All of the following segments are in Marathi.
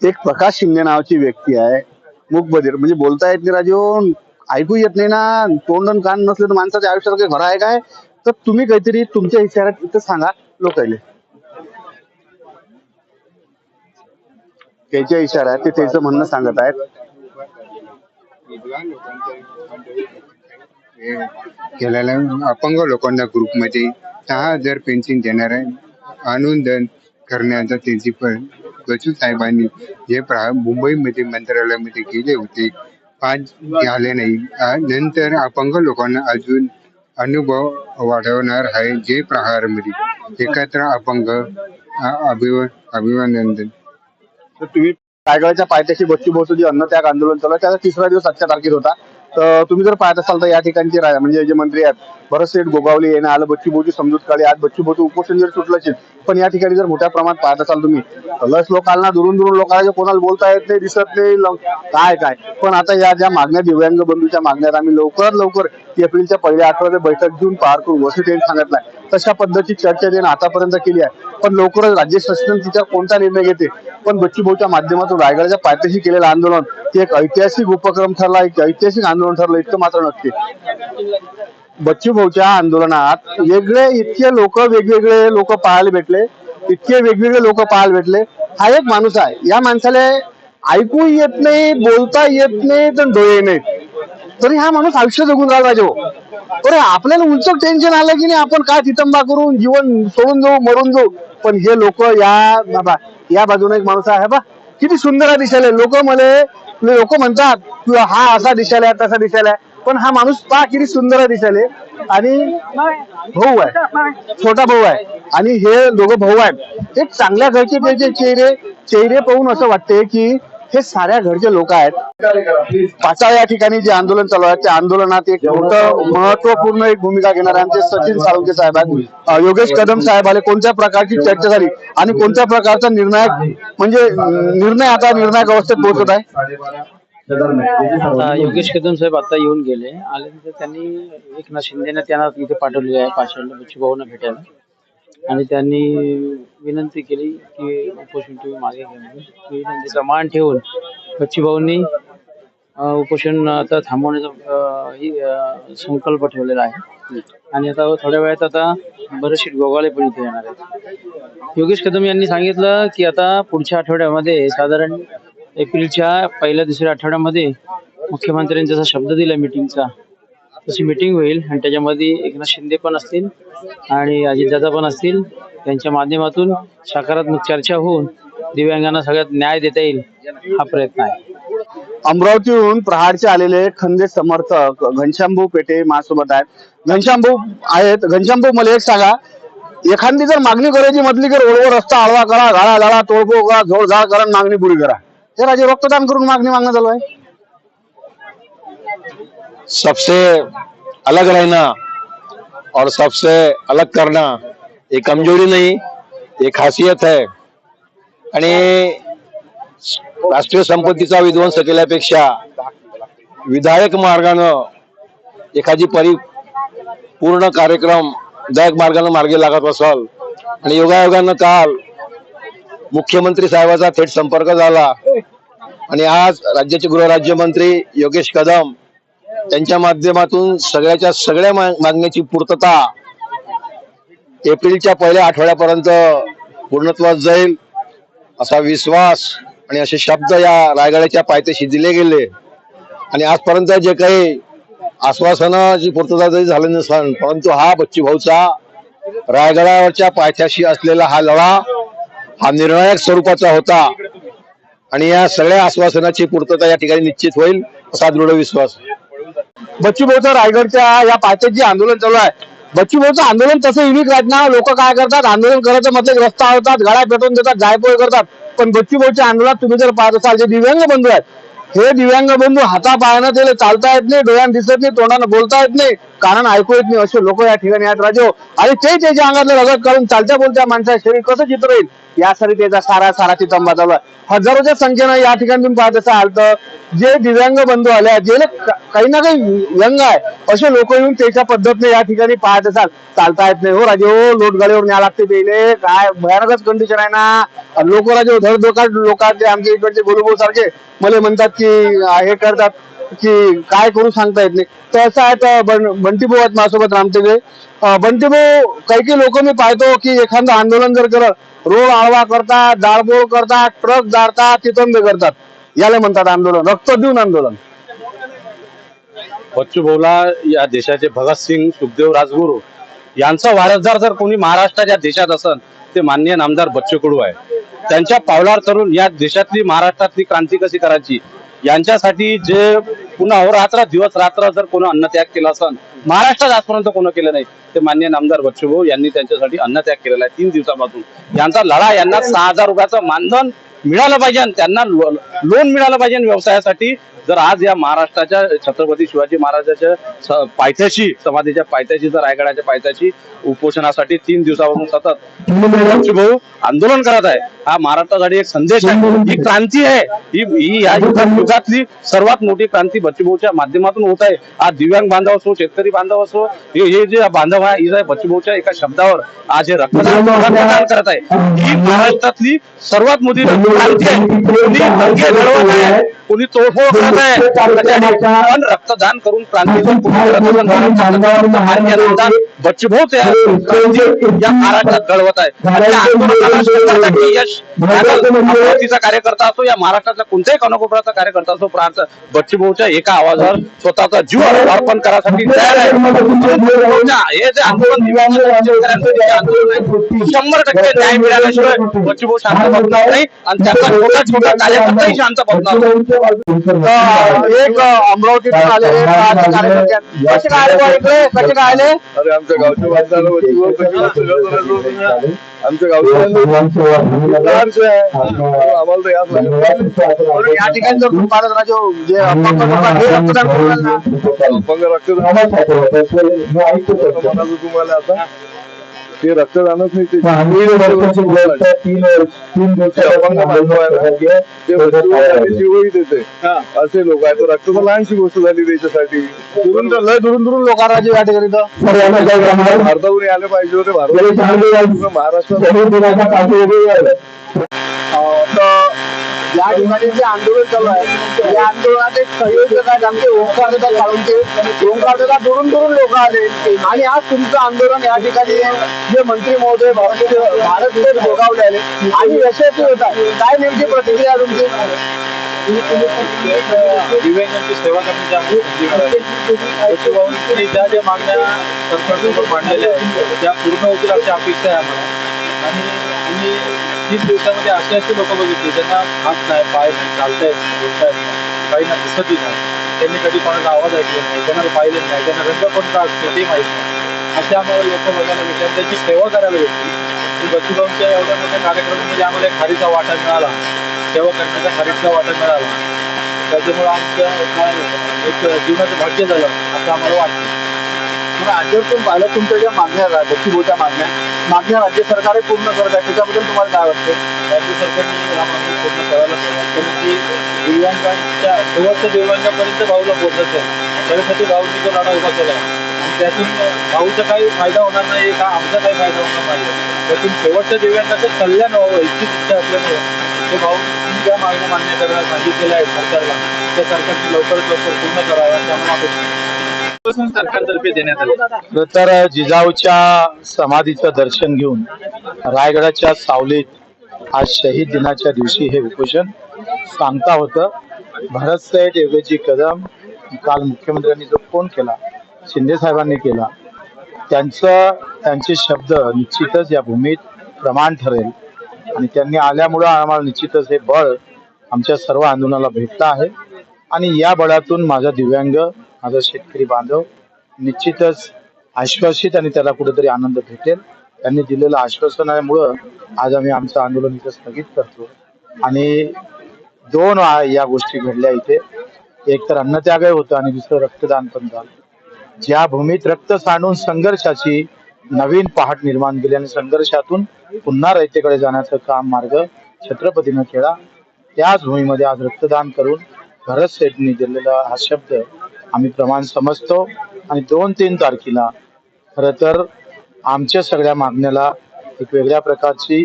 एक प्रकाश शिंदे नावाची व्यक्ती आहे. मुखबधीर म्हणजे बोलता येत नाही राजू. ऐकू येत नाही ना. तोंड आणि कान नसले तर माणसाच्या आयुष्यात काही खरं आहे काय? तर तुम्ही काहीतरी तुमच्या इशाऱ्यात इथं सांगा लोकायले. त्याच्या इशाऱ्यात ते त्याचं म्हणणं सांगत आहेत. हे केलेल्या अपंग लोकांना ग्रुपमध्ये सहा हजार पेन्शन देणार आहे. अनुदान करण्याचा त्यांची पण बचू साहेबांनी जे प्रा- मुंबईमध्ये मंत्रालयामध्ये केले होते आज झाले नाही. नंतर अपंग लोकांना अजून अनुभव वाढवणार आहे जे प्रहारमध्ये. एकत्र अपंग अभिव अभिवानंदन तर तुम्ही रायगडच्या पायथ्याशी बच्चू भाऊचं अन्न त्याग आंदोलन चालू त्याचा तिसरा दिवस आजच्या तारखेत होता. तर तुम्ही जर पाहत असाल तर या ठिकाणचे म्हणजे जे मंत्री आहेत भरतशेठ गोगावले यांना आलं बच्चू भोजू समजूत काळे आज बच्चू भोजू उपोषण जर सुटलं पण या ठिकाणी जर मोठ्या प्रमाणात पाहत असाल तुम्ही लस लोकांना दुरून दुरून लोकांना जे कोणाला बोलता येत नाही दिसत नाही काय काय. पण आता या ज्या मागण्या दिव्यांग बंधूच्या मागण्यात आम्ही लवकर लवकर एप्रिलच्या पहिल्या आठवड्यात बैठक घेऊन पार करू असं त्यांनी सांगितलं तशा पद्धतीची चर्चा त्यांनी आतापर्यंत केली आहे. पण लवकरच राज्य शासन तिच्यावर कोणता निर्णय घेते? पण बच्चूभाऊच्या माध्यमातून रायगडच्या पायथ्याशी केलेलं आंदोलन ते एक ऐतिहासिक उपक्रम ठरला एक ऐतिहासिक आंदोलन ठरलं इतकं मात्र नक्की. बच्चूभाऊच्या आंदोलनात वेगळे इतके लोक वेगवेगळे लोक पाहायला भेटले इतके वेगवेगळे लोक पाहायला भेटले. हा एक माणूस आहे. या माणसाला ऐकू येत नाही बोलता येत नाही तर डोळे नाहीत. तरी हा माणूस आयुष्य जगून राहिला पाहिजे हो. बरं अरे आपल्याला उंच टेन्शन आलं की नाही? आपण काय तितंबा करून जीवन सोडून जाऊ मरून जाऊ? पण हे लोक या बाबा या बाजूने एक माणूस आहे बा. किती सुंदर आहे. दिसायला लोक मला लोक म्हणतात तुला हा असा दिसायला तसा दिसायला पण हा माणूस पा किती सुंदर आहे. दिसायले आणि भाऊ आहे. छोटा भाऊ आहे. आणि हे दोघं भाऊ आहेत. एक चांगल्या घरचे त्याचे चेहरे चेहरे पाहून असं वाटते की हे साऱ्या घरचे लोक आहेत. पाचाळ या ठिकाणी जे आंदोलन चालू आहे त्या आंदोलनात एक मोठं महत्त्वपूर्ण एक भूमिका घेणार आमचे सचिन साळुंके साहेब आहेत. योगेश कदम साहेब आले कोणत्या प्रकारची चर्चा झाली आणि कोणत्या प्रकारचा निर्णायक म्हणजे निर्णय आता निर्णायक अवस्थेत पोहोचत आहे? आता योगेश कदम साहेब आता येऊन गेले. आल्यानंतर त्यांनी एकनाथ शिंदेने त्यांना इथे पाठवलेले आहे पाचशे बच्चू भेटायला. आणि त्यांनी विनंती केली की उपोषण तुम्ही मागे घ्या म्हणून. विनंतीचा मान ठेवून बच्चू भाऊंनी उपोषण आता थांबवण्याचा ही, संकल्प ठेवलेला आहे. आणि आता थोड्या वेळात आता बरेचसे गोगाळे पण इथे येणार आहेत. योगेश कदम यांनी सांगितलं की आता पुढच्या आठवड्यामध्ये साधारण एप्रिलच्या पहिल्या दुसऱ्या आठवड्यामध्ये मुख्यमंत्र्यांनी जसा शब्द दिला मिटिंगचा तशी मिटिंग होईल आणि त्याच्यामध्ये एकनाथ शिंदे पण असतील आणि अजितदादा पण असतील. त्यांच्या माध्यमातून सकारात्मक चर्चा होऊन दिव्यांगांना सगळ्यात न्याय देता येईल हा प्रयत्न आहे. अमरावतीहून प्रहारचे आलेले खंदे समर्थक घनश्यामभाऊ पेटे माझ्यासोबत आहेत. घनश्यामभाऊ आहेत. घनश्यामभाऊ मला एक सांगा. एखादी जर मागणी करायची म्हटली तर रोडवर रस्ता आळवा करा गाळा लाळा तोडफोड करा झोळ झाड करा मागणी पुरी करा. हे राजे रक्तदान करून मागणी मागणं चालू आहे. सबसे अलग रहना और सबसे अलग करना ये कमजोरी नहीं ये खासियत है। आणि राष्ट्रीय संपत्तीचा विध्वंस केल्यापेक्षा विधायक मार्गानं एखादी परिपूर्ण कार्यक्रम विधायक मार्गानं मार्गी लागत असाल आणि योगायोगानं काल मुख्यमंत्री साहेबाचा थेट संपर्क झाला आणि आज राज्याचे गृहराज्यमंत्री योगेश कदम त्यांच्या माध्यमातून सगळ्याच्या सगळ्या मा- मागण्याची पूर्तता एप्रिलच्या पहिल्या आठवड्यापर्यंत पूर्णत्वास जाईल असा विश्वास आणि असे शब्द या रायगडाच्या पायथ्याशी दिले गेले आणि आजपर्यंत जे काही आश्वासनाची पूर्तता जरी झाली नसेल परंतु हा बच्चू भाऊचा रायगडावरच्या पायथ्याशी असलेला हा लढा हा निर्णायक स्वरूपाचा होता आणि या सगळ्या आश्वासनाची पूर्तता या ठिकाणी निश्चित होईल असा दृढ विश्वास आहे. बच्चू भाऊचं रायगडच्या या पायथ्यात जे आंदोलन चालू आहे बच्चू भाऊचं आंदोलन तसं युनिक राहत ना लोक काय करतात? आंदोलन करायचं मतलब रस्ता आवतात गाड्या पेटवून देतात जायपोय करतात. पण बच्चू भाऊच्या आंदोलनात तुम्ही जर पाहत असाल जे दिव्यांग बंधू आहेत हे दिव्यांग बंधू हातापायानं त्याला चालता येत नाही डोळ्यानं दिसत नाही तोंडानं बोलता येत नाही. कारण ऐकू येत नाही असे लोक या ठिकाणी आहेत. राजो आणि ते त्याच्या अंगातलं रगत काढून चालत्या बोलत्या माणसाचं शरीर कसं चित्र येईल यासाठी त्याचा सारा सारा चितम बजावला हजारोच्या संख्येनं या ठिकाणी तुम्ही पाहत असाल तर जे दिव्यांग बंधू आले जे काही ना काही यंग आहे असे लोक येऊन त्याच्या पद्धतीने या ठिकाणी पाहत असाल. चालता येत नाही. हो राजे हो लोट न्या न्याय लागते पहिले. काय भयानकच कंडिशन आहे ना. लोक राजे धड धोका लोक ते आमच्या इकडचे गुरुभाऊ सारखे मला म्हणतात की हे करतात. की काय करू सांगता येत नाही. तर असं आहे तर बं- बंटीभाऊ आहेत माझ्यासोबत रामटेके. अं, बंटीभाऊ काही काही लोक मी पाहतो की एखादं आंदोलन जर करत रोड आळवा करतात जाळपोळ करतात ट्रक जाळतात तिथंबे करतात. याला म्हणतात आंदोलन रक्त देऊन आंदोलन. बच्चू भाऊला या देशाचे भगतसिंग सुखदेव राजगुरू यांचा वारसदार जर कोणी महाराष्ट्रात या देशात असन ते माननीय नामदार बच्चू कडू आहे. त्यांच्या पावलावर तरुण या देशातली महाराष्ट्रातली क्रांती कशी करायची? यांच्यासाठी जे पुन्हा अहोरात्र दिवस रात्र जर कोणी अन्नत्याग केला असन महाराष्ट्रात आजपर्यंत कोण केलं नाही ते मान्य नामदार बच्चूभाऊ यांनी त्यांच्यासाठी अन्नत्याग केलेला आहे तीन दिवसापासून. यांचा लढा यांना सहा हजार रुपयाचं मानधन मिळालं पाहिजे आणि त्यांना लोन मिळालं पाहिजे व्यवसायासाठी. जर आज या महाराष्ट्राच्या छत्रपती शिवाजी महाराजाच्या पायथ्याशी समाधीच्या पायथ्याशी जर रायगडाच्या पायथ्याशी उपोषणासाठी तीन दिवसापासून सतत भाऊ आंदोलन करत आहे. हा महाराष्ट्रासाठी एक संदेश आहे. ही क्रांती आहे. ही या युगातली सर्वात मोठी क्रांती बच्चूभाऊच्या माध्यमातून होत आहे. आज दिव्यांग बांधव असो शेतकरी बांधव असो हे जे बांधव आहे हे बच्चू एका शब्दावर आज हे रक्तदान करत आहे. ही महाराष्ट्रातली सर्वात मोठी क्रांती आहे दंगे लढवत आहे कोणी तोडफोड करत आहे पण रक्तदान करून करत असेल तर भारतीय नामदार बच्चू भाऊ त्या क्रांती या महाराष्ट्रात घडवत आहे यश अमरावतीचा कार्यकर्ता असो या महाराष्ट्रातल्या कोणत्याही कानाकोपऱ्याचा कार्यकर्ता असो प्रार्थ बच्चू भाऊच्या एका आवाजावर स्वतःचा जीव अर्पण करासाठी तयार आहे हे जे आंदोलन शंभर टक्के न्याय मिळाल्याशिवाय बच्चू भाऊ शांत बसणार नाही आणि त्याचा छोटा छोटा कार्यकर्ताही शांत बसणार. तर एक अमरावतीतून आलेले. कसे काय आले इकडे कसे काय आले अरे आमच्या गावच्या तुम्ही? आमच्या आहे आम्हाला तर याच लागेल. बरं, या ठिकाणी जर राजो जे अपंग हे रक्तदान. अपंग रक्तदान तुम्हाला आता ते रक्तदानच नाही ते ते देते असे लोक आहेत तर रक्त तर लहानशी गोष्ट झाली त्याच्यासाठी दुरून तर- लय दुरून दुरून लोक राजू या ठिकाणी तर भारतावरून आले पाहिजे होते भारत महाराष्ट्रात या ठिकाणी जे आंदोलन चालू आहे या आंदोलनात एक संयोजक आहेत आमचे म्हणजे ओंकार दादा काळुंके ओंकार दादा दुरून दुरून लोक आले. आणि आज तुमचं आंदोलन या ठिकाणी जे मंत्री महोदय भारत भारत ते भोगावले आले आणि यशस्वी होत आहे. काय नेमकी प्रतिक्रिया तुमची? दिव्यांगांची सेवा करण्याच्या ज्या ज्या मागण्या सरकारसमोर मांडलेल्या आहेत त्या पूर्ण होतील अशी अपेक्षा आहे आम्हाला. आणि तीन दिवसामध्ये असे असे लोक बघितले ज्यांना हात नाही पाय नाही चालतायत बोलतायत नाही काहींना दिसतही नाही. त्यांनी कधी कोणाचा आवाज ऐकले नाही कोणाला पाहिले नाही त्यांना रंग कोणता असतो ते माहीत नाही. असे आम्हाला लोक बघायला भेटले आणि त्यांची सेवा करायला भेटली आणि बच्चूभाऊंच्या एवढ्या मोठ्या कार्यक्रमामध्ये आम्हाला खारीचा वाटा मिळाला. सेवा करण्याचा खारीचा वाटा मिळाला. त्याच्यामुळे आमचं काय एक जीवनाचं भाग्य झालं असं आम्हाला वाटतं. म्हणजे राज्यातून पाहिलं तुमच्या ज्या मागण्या आहेत होत्या मागण्या मागण्या राज्य सरकार पूर्ण करत आहे त्याच्याबद्दल तुम्हाला काय वाटतं राज्य सरकारने या मागणी पूर्ण करायला पाहिजे. कारण की दिव्यांगांच्या शेवटच्या दिव्यांगापर्यंत भाऊला पोहोचत आहे. त्यासाठी भाऊनी तो लढा उभा केला आणि त्यातून भाऊचा काही फायदा होणार नाही का आमचा काही फायदा होणार नाही? त्यातून शेवटच्या दिव्यांगाचं कल्याण व्हावं इतकी इच्छा असल्यामुळे ते भाऊ ज्या मागण्या मान्य करायला सांगितलेल्या आहेत सरकारला त्या सरकारने लवकरात लवकर पूर्ण कराव्या त्यामुळे सरकारतर्फे देण्यात आले. तर जिजाऊच्या समाधीचं दर्शन घेऊन रायगडाच्या सावलीत आज शहीद दिनाच्या दिवशी हे उपोषण सांगता होतं. भरत साहेब योगेजी कदम काल मुख्यमंत्र्यांनी जो फोन केला शिंदे साहेबांनी केला त्यांचं त्यांचे शब्द निश्चितच या भूमीत प्रमाण ठरेल. आणि त्यांनी आल्यामुळं आम्हाला निश्चितच हे बळ आमच्या सर्व आंदोलनाला भेटलं आहे. आणि या बळातून माझा दिव्यांग माझा शेतकरी बांधव निश्चितच आश्वासित आणि त्याला कुठेतरी आनंद भेटेल. त्यांनी दिलेलं आश्वासनामुळं आज आम्ही आमचं आंदोलन इथं स्थगित करतो. आणि दोन या गोष्टी घडल्या इथे. एक तर अन्नत्यागही होतं आणि दुसरं रक्तदान पण झालं. ज्या भूमीत रक्त सांडून संघर्षाची नवीन पहाट निर्माण केली आणि संघर्षातून पुन्हा रयतेकडे जाण्याचं काम मार्ग छत्रपतीनं केला त्याच भूमीमध्ये आज रक्तदान करून भरत सेठनी दिलेला हा शब्द आम्ही प्रमाण समजतो. आणि दोन तीन तारखेला खर तर आमच्या सगळ्या मागण्याला एक वेगळ्या प्रकारची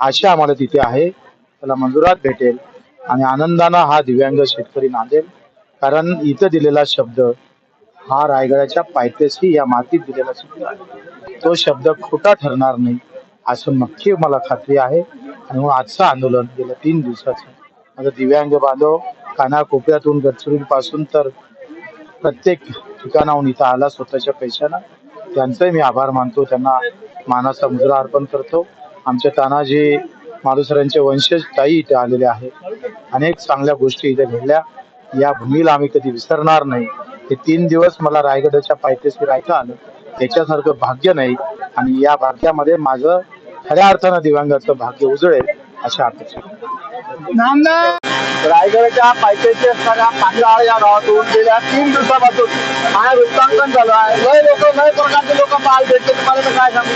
आशा आम्हाला तिथे आहे. त्याला मंजुरात भेटेल. आणि आनंदानं हा दिव्यांग शेतकरी नांदेल कारण इथं दिलेला शब्द हा रायगडाच्या पायथ्याशी या मातीत दिलेला शब्द आहे. तो शब्द खोटा ठरणार नाही असं नक्की मला खात्री आहे. आणि मग आजचं आंदोलन गेल्या तीन दिवसाचं. माझं दिव्यांग बांधव कानाकोपऱ्यातून गडचिरोलीपासून तर प्रत्येक ठिकाणाहून इथं आला स्वतःच्या पैशानं. त्यांचाही मी आभार मानतो. त्यांना मानाचा मुद्रा अर्पण करतो. आमच्या तानाजी मालुसरांचे वंशज ताई इथे आलेले आहेत. अनेक चांगल्या गोष्टी इथे घडल्या. या भूमीला आम्ही कधी विसरणार नाही. हे तीन दिवस मला रायगडाच्या पायथ्याशी राहायचं आलं. त्याच्यासारखं भाग्य नाही. आणि या भाग्यामध्ये माझं खऱ्या अर्थानं दिव्यांगाचं भाग्य उजळेल अशा अपेक्षा रायगडच्या पायथ्याशी असणाऱ्या पांढराळ या गावातून गेल्या तीन दिवसापासून हा वृत्तांकन झालं आहे. लय लोक लय प्रकारचे लोक पाहायला भेटते तुम्हाला तर काय सांगू?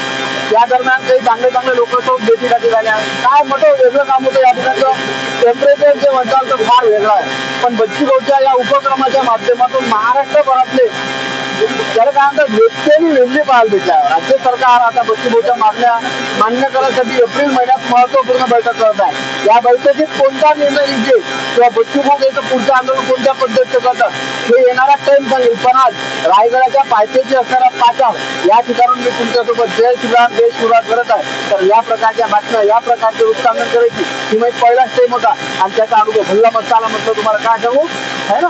या दरम्यान काही चांगले चांगले लोक तो भेटीसाठी झाले काय मोठं वेगळं काम होतं या ठिकाणचं? टेम्परेचर जे म्हणताल तर फार वेगळं आहे. पण बच्ची भाऊच्या या उपक्रमाच्या माध्यमातून महाराष्ट्रभरातले त्याला काय म्हणतात व्यक्तींनी वेगळी पाहायला भेटल्या राज्य सरकार आता बच्ची मागण्या मान्य करण्यासाठी एप्रिल महिन्यात महत्त्वपूर्ण बैठक करत आहे. या बैठकीत कोणता निर्णय निघेल किंवा बच्चू याचं पुढचं आंदोलन कोणत्या पद्धतीचं करतात हे येणारा टाइम सांगेल. पण आज रायगडाच्या पायथ्याची असणारा पाचाळ या ठिकाणून मी तुमच्यासोबत जय शिवराम जय शिवराम करत आहे. तर या प्रकारच्या बातम्या या प्रकारचे उत्साहन करायची ही माझी पहिलाच टाइम होता. आणि त्याचा अनुभव भल्ला मस्त आला म्हटलं तुम्हाला काय सांगू? है ना?